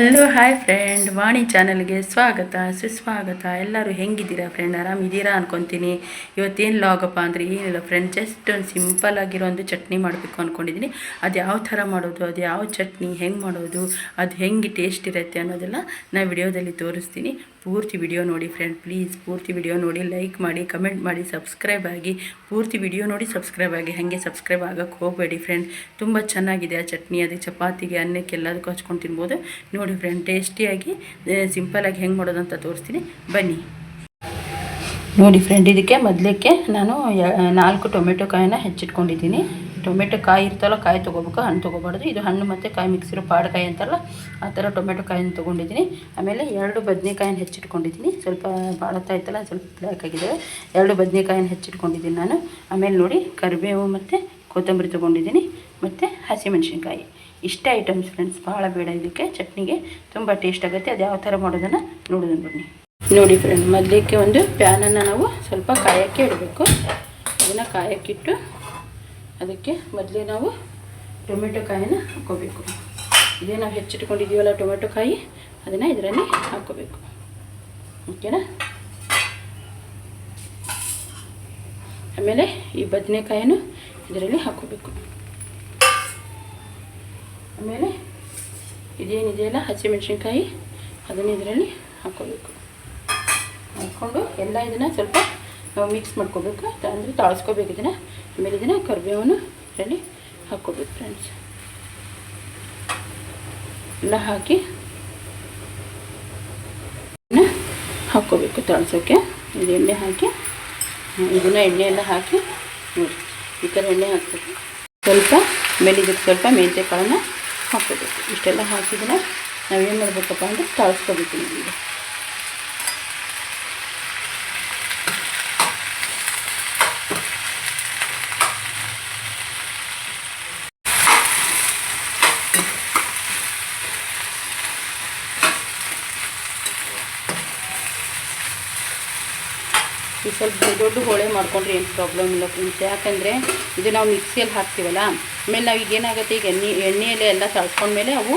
Hello hi friend ವಾಣಿ ಚಾನಲ್ಗೆ ಸ್ವಾಗತ, ಸುಸ್ವಾಗತ. ಎಲ್ಲರೂ ಹೆಂಗಿದ್ದೀರಾ ಫ್ರೆಂಡ್ ಆರಾಮಿದ್ದೀರಾ ಅನ್ಕೊತೀನಿ. ಇವತ್ತೇನು ಲಾಗಪ್ಪ ಅಂದರೆ ಏನಿಲ್ಲ ಫ್ರೆಂಡ್ ಜಸ್ಟ್ ಒಂದು ಸಿಂಪಲ್ ಆಗಿರೋ ಒಂದು ಚಟ್ನಿ ಮಾಡಬೇಕು ಅಂದ್ಕೊಂಡಿದ್ದೀನಿ ಅದು ಯಾವ ಥರ ಮಾಡೋದು, ಅದು ಯಾವ ಚಟ್ನಿ, ಹೆಂಗೆ ಮಾಡೋದು, ಅದು ಹೆಂಗೆ ಟೇಸ್ಟ್ ಇರುತ್ತೆ ಅನ್ನೋದೆಲ್ಲ ನಾನು ವಿಡಿಯೋದಲ್ಲಿ ತೋರಿಸ್ತೀನಿ. ಪೂರ್ತಿ ವಿಡಿಯೋ ನೋಡಿ ಫ್ರೆಂಡ್ ಪ್ಲೀಸ್ ಪೂರ್ತಿ ವಿಡಿಯೋ ನೋಡಿ ಲೈಕ್ ಮಾಡಿ ಕಮೆಂಟ್ ಮಾಡಿ ಸಬ್ಸ್ಕ್ರೈಬ್ ಆಗಿ. ಪೂರ್ತಿ ವಿಡಿಯೋ ನೋಡಿ ಸಬ್ಸ್ಕ್ರೈಬ್ ಆಗಿ. ಹಾಗೆ ಸಬ್ಸ್ಕ್ರೈಬ್ ಆಗೋಕ್ಕೆ ಹೋಗಬೇಡಿ ಫ್ರೆಂಡ್ ತುಂಬ ಚೆನ್ನಾಗಿದೆ ಆ ಚಟ್ನಿ. ಅದಕ್ಕೆ ಚಪಾತಿಗೆ, ಅನ್ನಕ್ಕೆ ಎಲ್ಲದಕ್ಕೂ ಹಚ್ಕೊಂಡು ತಿನ್ಬೋದು. ನೋಡಿ ಫ್ರೆಂಡ್ ಟೇಸ್ಟಿಯಾಗಿ ಸಿಂಪಲಾಗಿ ಹೆಂಗೆ ಮಾಡೋದು ಅಂತ ತೋರಿಸ್ತೀನಿ. ಬನ್ನಿ. ನೋಡಿ ಫ್ರೆಂಡ್ ಇದಕ್ಕೆ ಮೊದಲಕ್ಕೆ ನಾನು ನಾಲ್ಕು ಟೊಮೆಟೊ ಕಾಯಿನ ಹೆಚ್ಚಿಟ್ಕೊಂಡಿದ್ದೀನಿ. ಟೊಮೆಟೊ ಕಾಯಿ ಇರ್ತಲ್ಲ ಕಾಯಿ ತೊಗೋಬೇಕು, ಹಣ್ಣು ತೊಗೋಬಾರ್ದು. ಇದು ಹಣ್ಣು ಮತ್ತು ಕಾಯಿ ಮಿಕ್ಸಿರೋ ಪಾಡ್ಕಾಯಿ ಅಂತಲ್ಲ ಆ ಥರ ಟೊಮೆಟೊ ಕಾಯಿನ ತೊಗೊಂಡಿದ್ದೀನಿ. ಆಮೇಲೆ ಎರಡು ಬದನೆಕಾಯಿನ ಹೆಚ್ಚಿಟ್ಕೊಂಡಿದ್ದೀನಿ. ಸ್ವಲ್ಪ ಬಾಳತ್ತಾ ಇತ್ತಲ್ಲ ಸ್ವಲ್ಪ ಬ್ಲ್ಯಾಕ್ ಆಗಿದೆ ಎರಡು ಬದನೆಕಾಯಿನ ಹೆಚ್ಚಿಟ್ಕೊಂಡಿದ್ದೀನಿ ನಾನು. ಆಮೇಲೆ ನೋಡಿ, ಕರಿಬೇವು ಮತ್ತು ಕೊತ್ತಂಬರಿ ತೊಗೊಂಡಿದ್ದೀನಿ. ಮತ್ತು ಹಸಿಮೆಣ್ಸಿನ್ಕಾಯಿ. ಇಷ್ಟ ಐಟಮ್ಸ್ ಫ್ರೆಂಡ್ಸ್ ಭಾಳ ಬೇಡ ಇದಕ್ಕೆ. ಚಟ್ನಿಗೆ ತುಂಬ ಟೇಸ್ಟ್ ಆಗುತ್ತೆ. ಅದು ಯಾವ ಥರ ಮಾಡೋದನ್ನು ನೋಡೋದನ್ನು ಬನ್ನಿ. ನೋಡಿ ಫ್ರೆಂಡ್ ಮೊದಲಿಕ್ಕೆ ಒಂದು ಪ್ಯಾನನ್ನು ನಾವು ಸ್ವಲ್ಪ ಕಾಯಕ್ಕೆ ಇಡಬೇಕು. ಅದನ್ನು ಕಾಯಕ್ಕಿಟ್ಟು ಅದಕ್ಕೆ ಮೊದಲೇ ನಾವು ಟೊಮೆಟೊ ಕಾಯಿನ ಹಾಕ್ಕೋಬೇಕು. ಇದೇ ನಾವು ಹೆಚ್ಚಿಟ್ಕೊಂಡಿದ್ದೀವಲ್ಲ ಟೊಮೆಟೊ ಕಾಯಿ, ಅದನ್ನು ಇದರಲ್ಲಿ ಹಾಕ್ಕೋಬೇಕು. ಓಕೆನಾ? ಆಮೇಲೆ ಈ ಬದನೆಕಾಯನ್ನು ಇದರಲ್ಲಿ ಹಾಕ್ಕೋಬೇಕು. ಆಮೇಲೆ ಇದೇನಿದೆಯಲ್ಲ ಹಸಿಮೆಣಸಿನ್ಕಾಯಿ ಅದನ್ನು ಇದರಲ್ಲಿ ಹಾಕ್ಕೋಬೇಕು. ಹಾಕ್ಕೊಂಡು ಎಲ್ಲ ಇದನ್ನು ಸ್ವಲ್ಪ ನಾವು ಮಿಕ್ಸ್ ಮಾಡ್ಕೋಬೇಕು. ಅಂದರೆ ತಾಳಿಸ್ಕೋಬೇಕು ಇದನ್ನು. ಆಮೇಲೆ ಇದನ್ನು ಕರಿಬೇವನ್ನು ಇದರಲ್ಲಿ ಹಾಕ್ಕೋಬೇಕು ಫ್ರೆಂಡ್ಸ್ ಎಲ್ಲ ಹಾಕಿ ಹಾಕ್ಕೋಬೇಕು ತಾಳ್ಸೋಕ್ಕೆ ಇದು ಎಣ್ಣೆ ಹಾಕಿ ಇದನ್ನು ಎಣ್ಣೆ ಎಲ್ಲ ಹಾಕಿ, ನೋಡಿ, ಈ ಥರ ಎಣ್ಣೆ ಹಾಕ್ಬೇಕು. ಸ್ವಲ್ಪ, ಆಮೇಲೆ ಇದಕ್ಕೆ ಸ್ವಲ್ಪ ಮೆಂತ್ಯ ಕಾಳನ್ನ ಹಾಕ್ಕೋಬೇಕು ಇಷ್ಟೆಲ್ಲ ಹಾಕಿದ್ರೆ ನಾವೇನು ಮಾಡಬೇಕಪ್ಪ ಅಂದರೆ ತಾಳಿಸ್ಕೋಬೇಕು ನಿಮಗೆ ಈ ಸ್ವಲ್ಪ ದೊಡ್ಡ ಹೋಳೆ ಮಾಡ್ಕೊಂಡ್ರೆ ಏನು ಪ್ರಾಬ್ಲಮ್ ಇಲ್ಲ ಫ್ರೆಂಡ್ಸ್. ಯಾಕಂದರೆ ಇದು ನಾವು ಮಿಕ್ಸಿಯಲ್ಲಿ ಹಾಕ್ತೀವಲ್ಲ, ಆಮೇಲೆ ನಾವು ಈಗ ಏನಾಗುತ್ತೆ, ಈಗ ಎಣ್ಣೆ, ಎಣ್ಣೆಯಲ್ಲಿ ಎಲ್ಲ ತಳ್ಸ್ಕೊಂಡ್ಮೇಲೆ ಅವು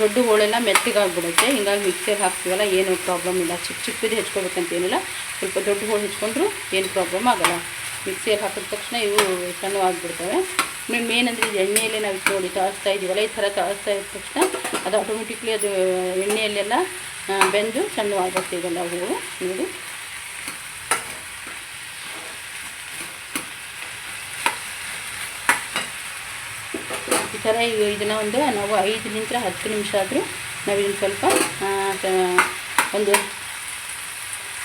ದೊಡ್ಡ ಹೋಳೆಲ್ಲ ಮೆತ್ತಗಾಗ್ಬಿಡುತ್ತೆ. ಹಿಂಗಾಗಿ ಮಿಕ್ಸಿಯಲ್ಲಿ ಹಾಕ್ತೀವಲ್ಲ, ಏನು ಪ್ರಾಬ್ಲಮ್ ಇಲ್ಲ. ಚಿಕ್ಕ ಚಿಕ್ಕದು ಹೆಚ್ಕೋಬೇಕಂತ ಏನಿಲ್ಲ. ಸ್ವಲ್ಪ ದೊಡ್ಡ ಹೋಳು ಹೆಚ್ಕೊಂಡ್ರು ಏನು ಪ್ರಾಬ್ಲಮ್ ಆಗಲ್ಲ. ಮಿಕ್ಸಿಯಲ್ಲಿ ಹಾಕಿದ ತಕ್ಷಣ ಇವು ಸಣ್ಣವಾಗಿಬಿಡ್ತವೆ. ಆಮೇಲೆ ಮೇನ್ ಅಂದರೆ ಇದು ಎಣ್ಣೆಯಲ್ಲೇ ನಾವು ನೋಡಿ, ತಾಳಿಸ್ತಾ ಇದ್ದೀವಲ್ಲ ಈ ಥರ ತಾಳಿಸ್ತಾ ಇದ್ದ ತಕ್ಷಣ ಅದು ಆಟೋಮೆಟಿಕ್ಲಿ ಅದು, ಎಣ್ಣೆಯಲ್ಲೆಲ್ಲ ಬೆಂದು ಬೆಂದು ಸಣ್ಣವಾಗುತ್ತೆ ಇವೆಲ್ಲ ಹೂವು ನೋಡಿ. ಥರ ಇದನ್ನು ಒಂದು ನಾವು ಐದರಿಂದ ಹತ್ತು ನಿಮಿಷ ಆದರೂ ನಾವು ಇದನ್ನು ಸ್ವಲ್ಪ ಒಂದು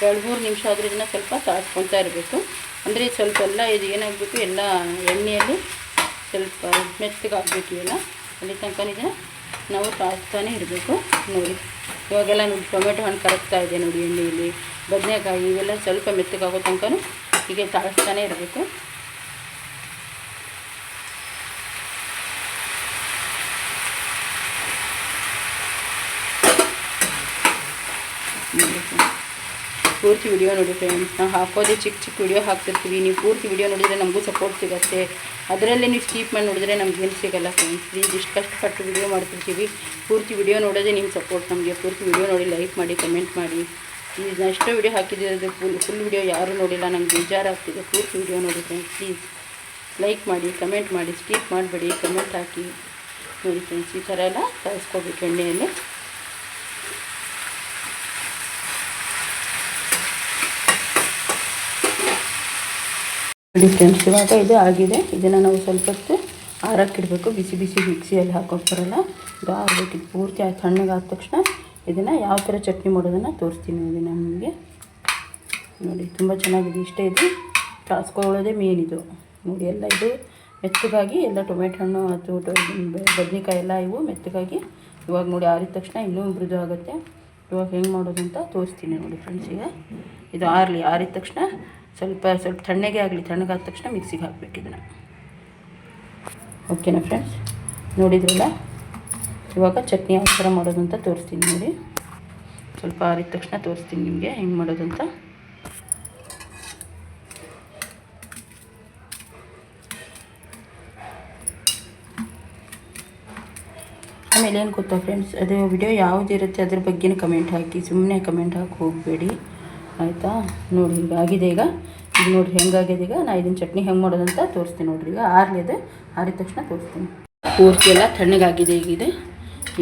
ಎರಡು ಮೂರು ನಿಮಿಷ ಆದರೂ ಇದನ್ನು ಸ್ವಲ್ಪ ತಾಳ್ಸ್ಕೊಳ್ತಾ ಇರಬೇಕು. ಅಂದರೆ ಸ್ವಲ್ಪ ಎಲ್ಲ ಇದು ಏನಾಗಬೇಕು, ಎಲ್ಲ ಎಣ್ಣೆಯಲ್ಲಿ ಸ್ವಲ್ಪ ಮೆತ್ತಗಾಗಬೇಕು ಇವೆಲ್ಲ ಅಲ್ಲಿ ತನಕ ಇದನ್ನು ನಾವು ತಾಳಿಸ್ತಾನೆ ಇರಬೇಕು. ನೋಡಿ, ಇವಾಗೆಲ್ಲ ನೋಡಿ, ಟೊಮೆಟೊ ಹಣ್ಣು ಕರಗ್ತಾ ಇದೆ ನೋಡಿ, ಎಣ್ಣೆಯಲ್ಲಿ. ಬದನೆಕಾಯಿ ಇವೆಲ್ಲ ಸ್ವಲ್ಪ ಮೆತ್ತಗಾಗೋ ತನಕ ಹೀಗೆ ತಾಳಿಸ್ತಾನೆ ಇರಬೇಕು. ನೋಡಿ friends. ಪೂರ್ತಿ ವಿಡಿಯೋ ನೋಡಿ ಫ್ರೆಂಡ್ಸ್ ನಾವು ಹಾಕೋದೇ ಚಿಕ್ಕ ಚಿಕ್ಕ ವಿಡಿಯೋ ಹಾಕ್ತಿರ್ತೀವಿ. ನೀವು ಪೂರ್ತಿ ವಿಡಿಯೋ ನೋಡಿದರೆ ನಮಗೂ ಸಪೋರ್ಟ್ ಸಿಗುತ್ತೆ. ಅದರಲ್ಲೇ ನೀವು ಸ್ಕೀಪ್ ಮಾಡಿ ನೋಡಿದರೆ ನಮ್ಗೆ ಏನು ಸಿಗಲ್ಲ ಫ್ರೆಂಡ್ಸ್ ಪ್ಲೀಸ್ ಇಷ್ಟು ಕಷ್ಟಪಟ್ಟು ವಿಡಿಯೋ ಮಾಡ್ತಿರ್ತೀವಿ. ಪೂರ್ತಿ ವಿಡಿಯೋ ನೋಡೋದೇ ನಿಮ್ಮ ಸಪೋರ್ಟ್ ನಮಗೆ. ಪೂರ್ತಿ ವಿಡಿಯೋ ನೋಡಿ ಲೈಕ್ ಮಾಡಿ ಕಮೆಂಟ್ ಮಾಡಿ. ಪ್ಲೀಸ್ ನಾನು ಎಷ್ಟೋ ವಿಡಿಯೋ ಹಾಕಿದಿರೋದು ಫುಲ್ ಫುಲ್ ವಿಡಿಯೋ ಯಾರೂ ನೋಡಿಲ್ಲ. ನಂಗೆ ಬೇಜಾರಾಗ್ತಿದೆ. ಪೂರ್ತಿ ವಿಡಿಯೋ ನೋಡಿ ಫ್ರೆಂಡ್ಸ್ ಪ್ಲೀಸ್ ಲೈಕ್ ಮಾಡಿ ಕಮೆಂಟ್ ಮಾಡಿ ಸ್ಕೀಪ್ ಮಾಡಬೇಡಿ ಕಮೆಂಟ್ ಹಾಕಿ. ನೋಡಿ ಫ್ರೆಂಡ್ಸ್ ಈ ಥರ ಎಲ್ಲ ಕಳಿಸ್ಕೊಬೇಕು ಎಣ್ಣೆಯಲ್ಲಿ. ನೋಡಿ ಫ್ರೆಂಡ್ಸ್ ಇವಾಗ ಇದು, ಆಗಿದೆ. ಇದನ್ನು ನಾವು ಸ್ವಲ್ಪ ಹೊತ್ತು ಆರಕ್ಕಿಡಬೇಕು. ಬಿಸಿ ಬಿಸಿ ಮಿಕ್ಸಿಯಲ್ಲಿ ಹಾಕೋಕೆ ಬರಲ್ಲ. ಇದು ಆರಬೇಕು ಇದು ಪೂರ್ತಿ ಆಯ್ತು ತಣ್ಣಗಾದ ತಕ್ಷಣ ಇದನ್ನು ಯಾವ ಥರ ಚಟ್ನಿ ಮಾಡೋದನ್ನು ತೋರಿಸ್ತೀನಿ ನೋಡಿ ನಮಗೆ. ನೋಡಿ, ತುಂಬ ಚೆನ್ನಾಗಿದೆ. ಇಷ್ಟೇ ಇದು. ಕಾಸ್ಕೊಳ್ಳೋದೇ ಮೇನ್ ಇದು. ನೋಡಿ, ಎಲ್ಲ ಇದು ಮೆತ್ತಗಾಗಿ ಎಲ್ಲ ಟೊಮೆಟೊ ಹಣ್ಣು ಅದು ಬದನೆಕಾಯಿ ಎಲ್ಲ ಇವು ಮೆತ್ತಗಾಗಿ ಇವಾಗ ನೋಡಿ ಆರಿದ ತಕ್ಷಣ ಇನ್ನೂ ಮೃದು ಆಗುತ್ತೆ. ಇವಾಗ ಹೆಂಗೆ ಮಾಡೋದು ಅಂತ ತೋರಿಸ್ತೀನಿ ನೋಡಿ ಫ್ರೆಂಡ್ಸಿಗೆ ಇದು ಆರಲಿ ಆರಿದ ತಕ್ಷಣ ಸ್ವಲ್ಪ ಸ್ವಲ್ಪ ತಣ್ಣಗೆ ಆಗಲಿ ತಣ್ಣಗಾದ ತಕ್ಷಣ ಮಿಕ್ಸಿಗೆ ಹಾಕ್ಬೇಕು ಇದನ್ನು. ಓಕೆನಾ ಫ್ರೆಂಡ್ಸ್ ನೋಡಿದ್ರಲ್ಲ? ಇವಾಗ ಚಟ್ನಿ ಯಾವ ಥರ ಮಾಡೋದು ಅಂತ ತೋರಿಸ್ತೀನಿ ನೋಡಿ. ಸ್ವಲ್ಪ ಆರಿದ ತಕ್ಷಣ ತೋರಿಸ್ತೀನಿ ನಿಮಗೆ ಹೆಂಗೆ ಮಾಡೋದು ಅಂತ. ಆಮೇಲೆ ಏನು ಗೊತ್ತಾ ಫ್ರೆಂಡ್ಸ್ ಅದು ವಿಡಿಯೋ ಯಾವುದಿರುತ್ತೆ ಅದ್ರ ಬಗ್ಗೆನೇ ಕಮೆಂಟ್ ಹಾಕಿ ಸುಮ್ಮನೆ ಕಮೆಂಟ್ ಹಾಕಿ ಹೋಗಬೇಡಿ. ಆಯಿತಾ? ನೋಡಿ ಈಗ ಆಗಿದೆ ಈಗ. ಈಗ ನೋಡಿರಿ ಹೆಂಗಾಗಿದೆ ಈಗ. ನಾ ಇದನ್ನ ಚಟ್ನಿ ಹೆಂಗೆ ಮಾಡೋದಂತ ತೋರಿಸ್ತೀನಿ ನೋಡಿರಿ. ಈಗ ಆರ್ಲಿದೆ ಆರಿದ ತಕ್ಷಣ ತೋರಿಸ್ತೀನಿ. ಪೂರ್ತಿ ಎಲ್ಲ ತಣ್ಣಗಾಗಿದೆ ಈಗಿದೆ.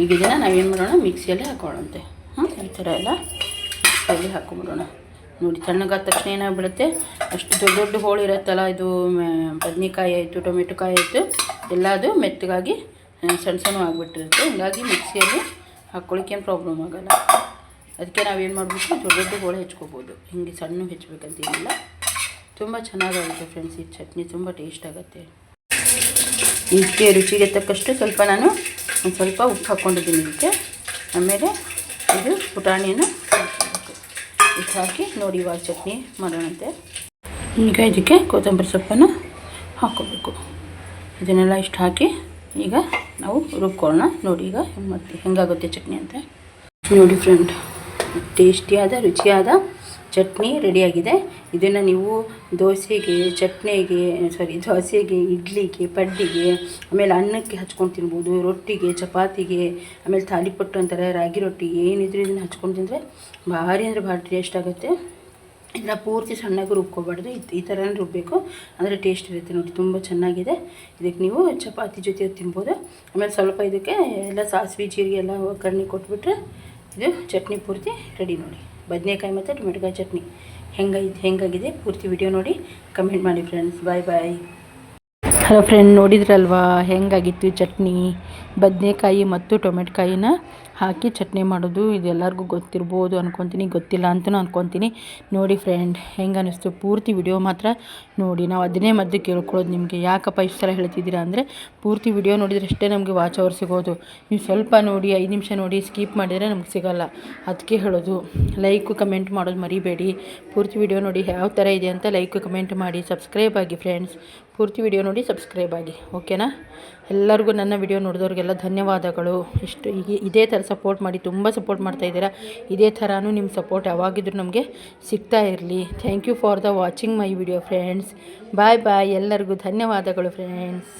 ಈಗ ಇದನ್ನು ನಾವೇನು ಮಾಡೋಣ? ಮಿಕ್ಸಿಯಲ್ಲಿ ಹಾಕೊಳ್ಳೋಂತೆ ಹಾಂ ಈ ಥರ ಎಲ್ಲ ಮಿಕ್ಸಿಯಲ್ಲಿ ಹಾಕೊಂಬಿಡೋಣ. ನೋಡಿ ತಣ್ಣಗಾದ ತಕ್ಷಣ ಏನಾಗ್ಬಿಡುತ್ತೆ? ಅಷ್ಟು ದೊಡ್ಡ ದೊಡ್ಡ ಹೋಳು ಇರುತ್ತಲ್ಲ, ಇದು ಬದನೆಕಾಯಿ ಆಯಿತು ಟೊಮೆಟೊ ಕಾಯಿ ಆಯಿತು, ಎಲ್ಲ ಅದು ಮೆತ್ತಗಾಗಿ ಸಣ್ಣ ಸಣ್ಣ ಆಗಿಬಿಟ್ಟಿರುತ್ತೆ. ಹೀಗಾಗಿ ಮಿಕ್ಸಿಯಲ್ಲಿ ಹಾಕ್ಕೊಳ್ಳಿಕ್ಕೆ ಏನು ಪ್ರಾಬ್ಲಮ್ ಆಗೋಲ್ಲ. ಅದಕ್ಕೆ ನಾವೇನು ಮಾಡಬೇಕು? ದೊಡ್ಡ ದೊಡ್ಡ ಹೋಳು ಹೆಚ್ಕೋಬೋದು. ಹಿಂಗೆ ಸಣ್ಣ ಹೆಚ್ಬೇಕಂತೇನಿಲ್ಲ ತುಂಬ ಚೆನ್ನಾಗಾಗುತ್ತೆ ಫ್ರೆಂಡ್ಸ್ ಈ ಚಟ್ನಿ ತುಂಬ ಟೇಸ್ಟ್ ಆಗುತ್ತೆ. ಇದಕ್ಕೆ ರುಚಿಗೆ ತಕ್ಕಷ್ಟು ಸ್ವಲ್ಪ ನಾನು ಒಂದು ಸ್ವಲ್ಪ ಉಪ್ಪು ಹಾಕ್ಕೊಂಡಿದ್ದೀನಿ ಇದಕ್ಕೆ. ಆಮೇಲೆ ಇದು ಪುಟಾಣಿಯನ್ನು ಉಪ್ಪು ಹಾಕಿ ನೋಡಿ ಇವಾಗ ಚಟ್ನಿ ಮಾಡೋಣಂತೆ. ಈಗ ಇದಕ್ಕೆ ಕೊತ್ತಂಬರಿ ಸೊಪ್ಪನ್ನು ಹಾಕ್ಕೋಬೇಕು ಇದನ್ನೆಲ್ಲ ಇಷ್ಟು ಹಾಕಿ ಈಗ ನಾವು ರುಬ್ಕೊಳ್ಳೋಣ. ನೋಡಿ ಈಗ ಮಾಡ್ತೀವಿ ಹೆಂಗಾಗುತ್ತೆ ಚಟ್ನಿ ಅಂತ. ನೋಡಿ ಫ್ರೆಂಡ್ ಟೇಸ್ಟಿಯಾದ ರುಚಿಯಾದ ಚಟ್ನಿ ರೆಡಿಯಾಗಿದೆ. ಇದನ್ನು ನೀವು ದೋಸೆಗೆ, ಚಟ್ನಿಗೆ ಸಾರಿ ದೋಸೆಗೆ, ಇಡ್ಲಿಗೆ, ಪಡ್ಡಿಗೆ, ಆಮೇಲೆ ಅನ್ನಕ್ಕೆ ಹಚ್ಕೊಂಡು ತಿನ್ಬೋದು, ರೊಟ್ಟಿಗೆ, ಚಪಾತಿಗೆ, ಆಮೇಲೆ ತಾಲಿಪಟ್ಟು ಅಂತಾರೆ, ರಾಗಿ ರೊಟ್ಟಿ, ಏನಿದ್ರು ಇದನ್ನು ಹಚ್ಕೊಂಡು ತಿಂದರೆ ಭಾರಿ ಅಂದರೆ ಭಾರಿ ಟೇಸ್ಟ್ ಆಗುತ್ತೆ. ಇದನ್ನ ಪೂರ್ತಿ ಸಣ್ಣಗೆ ರುಬ್ಕೋಬಾರ್ದು. ಈ ಥರನೇ ರುಬ್ಬಬೇಕು ಅಂದರೆ ಟೇಸ್ಟ್ ಇರುತ್ತೆ ನೋಡಿ, ತುಂಬ ಚೆನ್ನಾಗಿದೆ. ಇದಕ್ಕೆ ನೀವು ಚಪಾತಿ ಜೊತೆ ತಿನ್ಬೋದು. ಆಮೇಲೆ ಸ್ವಲ್ಪ ಇದಕ್ಕೆ ಎಲ್ಲ ಸಾಸಿವೆ, ಜೀರಿಗೆ ಎಲ್ಲ ಒಗ್ಗರಣೆ ಕೊಟ್ಬಿಟ್ರೆ ಇದು ಚಟ್ನಿ ಪೂರ್ತಿ ರೆಡಿ ನೋಡಿ. ಬದನೆಕಾಯಿ ಮತ್ತು ಟೊಮೆಟೊಕಾಯಿ ಚಟ್ನಿ. ಹೆಂಗೈದು ಹೆಂಗಾಗಿದೆ ಪೂರ್ತಿ ವಿಡಿಯೋ ನೋಡಿ. ಕಮೆಂಟ್ ಮಾಡಿ friends bye bye hello friend ನೋಡಿದ್ರಲ್ವಾ? ಹೆಂಗಾಗಿತ್ತು ಚಟ್ನಿ? ಬದನೆಕಾಯಿ ಮತ್ತು ಟೊಮೆಟೊಕಾಯಿನ ಹಾಕಿ ಚಟ್ನಿ ಮಾಡೋದು ಇದೆಲ್ಲರಿಗೂ ಗೊತ್ತಿರ್ಬೋದು ಅನ್ಕೊತೀನಿ. ಗೊತ್ತಿಲ್ಲ ಅಂತಲೂ ಅನ್ಕೊತೀನಿ. ನೋಡಿ ಫ್ರೆಂಡ್ ಹೆಂಗೆ ಅನ್ನಿಸ್ತು ಪೂರ್ತಿ ವಿಡಿಯೋ ಮಾತ್ರ ನೋಡಿ. ನಾವು ಅದನ್ನೇ ಮದ್ದು ಕೇಳ್ಕೊಳ್ಳೋದು ನಿಮಗೆ. ಯಾಕಪ್ಪ ಇಷ್ಟು ಥರ ಹೇಳ್ತಿದ್ದೀರಾ ಅಂದರೆ, ಪೂರ್ತಿ ವಿಡಿಯೋ ನೋಡಿದರೆ ಅಷ್ಟೇ ನಮಗೆ ವಾಚ್ ಅವರ್ ಸಿಗೋದು. ನೀವು ಸ್ವಲ್ಪ ನೋಡಿ, ಐದು ನಿಮಿಷ ನೋಡಿ ಸ್ಕಿಪ್ ಮಾಡಿದರೆ ನಮ್ಗೆ ಸಿಗೋಲ್ಲ. ಅದಕ್ಕೆ ಹೇಳೋದು. ಲೈಕು ಕಮೆಂಟ್ ಮಾಡೋದು ಮರಿಬೇಡಿ. ಪೂರ್ತಿ ವಿಡಿಯೋ ನೋಡಿ, ಯಾವ ಥರ ಇದೆ ಅಂತ ಲೈಕು ಕಮೆಂಟ್ ಮಾಡಿ. ಸಬ್ಸ್ಕ್ರೈಬ್ ಆಗಿ ಫ್ರೆಂಡ್ಸ್ ಪೂರ್ತಿ ವಿಡಿಯೋ ನೋಡಿ ಸಬ್ಸ್ಕ್ರೈಬ್ ಆಗಿ ಓಕೆನಾ ಎಲ್ಲರಿಗೂ ನನ್ನ ವಿಡಿಯೋ ನೋಡಿದವ್ರಿಗೆಲ್ಲ ಧನ್ಯವಾದಗಳು. ಇಷ್ಟು ಈಗ ಇದೇ ಥರ ಸಪೋರ್ಟ್ ಮಾಡಿ, ತುಂಬ ಸಪೋರ್ಟ್ ಮಾಡ್ತಾ ಇದ್ದೀರಾ? ಇದೇ ಥರನೂ ನಿಮ್ಮ ಸಪೋರ್ಟ್ ಯಾವಾಗಿದ್ರೂ ನಮಗೆ ಸಿಗ್ತಾ ಇರಲಿ. Thank you for the watching my video friends bye bye ಎಲ್ಲರಿಗೂ ಧನ್ಯವಾದಗಳು ಫ್ರೆಂಡ್ಸ್